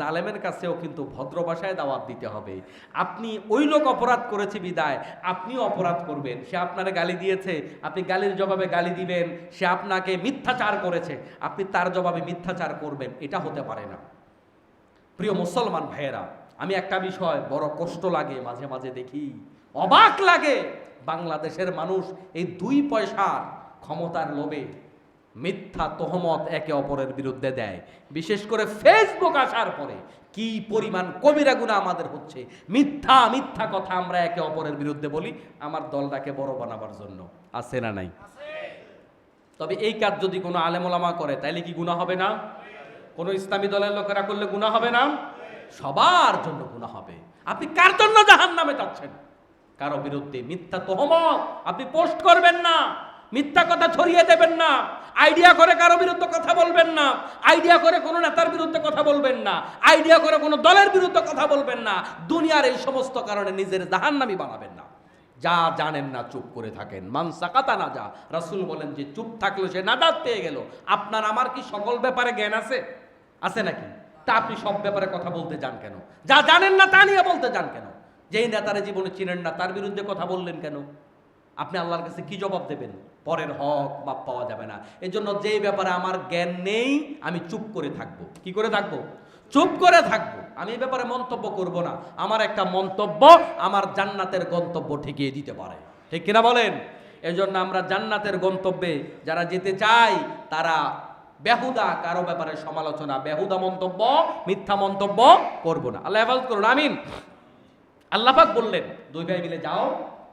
জালেমের কাছেও কিন্তু ভদ্র ভাষায় দাওয়াত দিতে হবে। আপনি ওই লোক অপরাধ করেছে বিদায়, আপনিও অপরাধ করবেন। সে আপনারে গালি দিয়েছে, আপনি গালির জবাবে গালি দিবেন, সে আপনাকে মিথ্যাচার করেছে, আপনি তার জবাবে মিথ্যাচার করবেন, এটা হতে পারে না। প্রিয় মুসলমান ভাইয়েরা, আমি একটা বিষয় বড় কষ্ট লাগে, মাঝে মাঝে দেখি, অবাক লাগে। বাংলাদেশের মানুষ এই দুই পয়সার ক্ষমতার লোভে মিথ্যা তহমত একে অপরের বিরুদ্ধে দেয়। বিশেষ করে ফেসবুক আসার পরে কি পরিমাণ কবিরা গুণা আমাদের হচ্ছে। মিথ্যা মিথ্যা কথা আমরা একে অপরের বিরুদ্ধে বলি, আমার দলটাকে বড় বানাবার জন্য। আছে না নাই? তবে এই কাজ যদি কোনো আলেমোলামা করে, তাইলে কি গুণা হবে না? কোনো ইসলামী দলের লোকেরা করলে গুণা হবে না? সবার জন্য গুণা হবে। আপনি কার জন্য জাহান নামে যাচ্ছেন? কারও বিরুদ্ধে মিথ্যা তহমত আপনি পোস্ট করবেন না। মিথ্যা কথা ছড়িয়ে দেবেন না। আইডিয়া করে কারও বিরুদ্ধে কথা বলবেন না। আইডিয়া করে কোনো নেতার বিরুদ্ধে কথা বলবেন না। আইডিয়া করে কোনো দলের বিরুদ্ধে কথা বলবেন না। দুনিয়ার এই সমস্ত কারণে নিজের জাহান্নামি বানাবেন না। যা জানেন না, চুপ করে থাকেন। মান সাকাতা না যা রাসূল বলেন যে, চুপ থাকল সে নাজাত পেয়ে গেল। আপনার আমার কি সকল ব্যাপারে জ্ঞান আছে? আছে নাকি? তা আপনি সব ব্যাপারে কথা বলতে যান কেন? যা জানেন না তা নিয়ে বলতে যান কেন? যেই নেতারা জীবনে চিনেন না, তার বিরুদ্ধে কথা বললেন কেন? আপনি আল্লাহর কাছে কি জবাব দেবেন? পরের হক বা পাওয়া যাবে না। এজন্য যেই ব্যাপারে আমার জ্ঞান নেই, আমি চুপ করে থাকব। কি করে থাকব? চুপ করে থাকব। আমি এই ব্যাপারে মন্তব্য করব না। আমার একটা মন্তব্য আমার জান্নাতের গন্তব্য ঠিকিয়ে দিতে পারে। ঠিক কিনা বলেন? এজন্য আমরা জান্নাতের গন্তব্যে যারা যেতে চাই, তারা বেহুদা, কারও ব্যাপারে সমালোচনা, বেহুদা মন্তব্য, মিথ্যা মন্তব্য করব না। আল্লাহ হেফাজত করুন, আমিন। আল্লাহাক বললেন, দুই ভাই মিলে যাও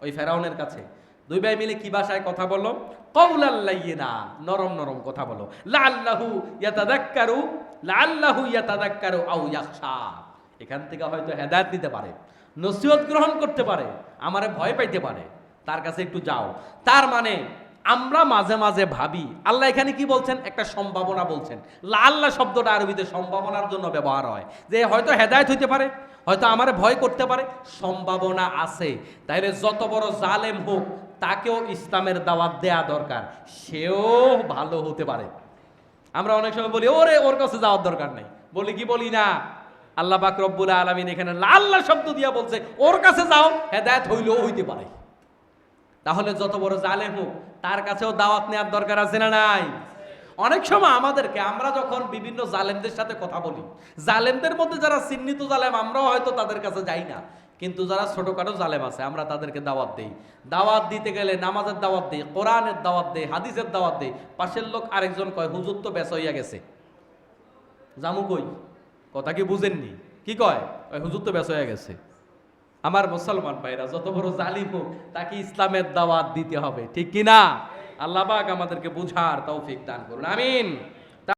ওই ফেরাউনের কাছে। দুই ভাই মিলে কি ভাষায় কথা বলো কৌলাল্লাইয়েনা নরম নরম কথা বলো লাল্লাহু ইয়াতাদাক্কারু লাল্লাহু ইয়াতাদাক্কারু আউ ইয়াখশা। এখান থেকে হয়তো হেদায়েত নিতে পারে, নসিহত গ্রহণ করতে পারে, আমারে ভয় পাইতে পারে। তার কাছে একটু যাও। তার মানে আমরা মাঝে মাঝে ভাবি, আল্লাহ এখানে কি বলছেন? একটা সম্ভাবনা বলছেন। আল্লাহ শব্দটা আরবিতে সম্ভাবনার জন্য ব্যবহার হয়। যে হয়তো হেদায়েত হইতে পারে, হয়তো আমারে ভয় করতে পারে, সম্ভাবনা আছে। তাইলে যত বড় জালেম হোক, তাকেও ইসলামের দাওয়াত দেয়া দরকার। সেও ভালো হতে পারে। আমরা অনেক সময় বলি, ওরে, ওর কাছে যাওয়ার দরকার নেই। বলি, কি বলি না? আল্লাহ পাক আলমিন এখানে আল্লাহ শব্দ দিয়া বলছে, ওর কাছে যাও, হেদায়েত হইলেও হইতে পারে। তাহলে যত বড় জালেম হোক, তার কাছেও দাওয়াত নেওয়ার দরকার আছে না নাই? অনেক সময় আমাদেরকে আমরা যখন বিভিন্ন জালেমদের সাথে কথা বলি, জালেমদের মধ্যে যারা চিহ্নিত জালেম, আমরাও হয়তো তাদের কাছে যাই না। কিন্তু যারা ছোটখাটো জালেম আছে, আমরা তাদেরকে দাওয়াত দিই। দাওয়াত দিতে গেলে নামাজের দাওয়াত দেই, কোরআনের দাওয়াত দেই, হাদিসের দাওয়াত দেই। পাশের লোক আরেকজন কয়, হুজুর তো বেস হইয়া গেছে। জামু কই? কথা কি বুঝেননি? কি কয়? হুজুর তো বেস হয়ে গেছে। আমার মুসলমান ভাইরা, যত বড় জালিম হোক, তাকে ইসলামের দাওয়াত দিতে হবে, ঠিক কিনা? আল্লাহ পাক আমাদেরকে বুঝার তৌফিক দান করুন, আমিন।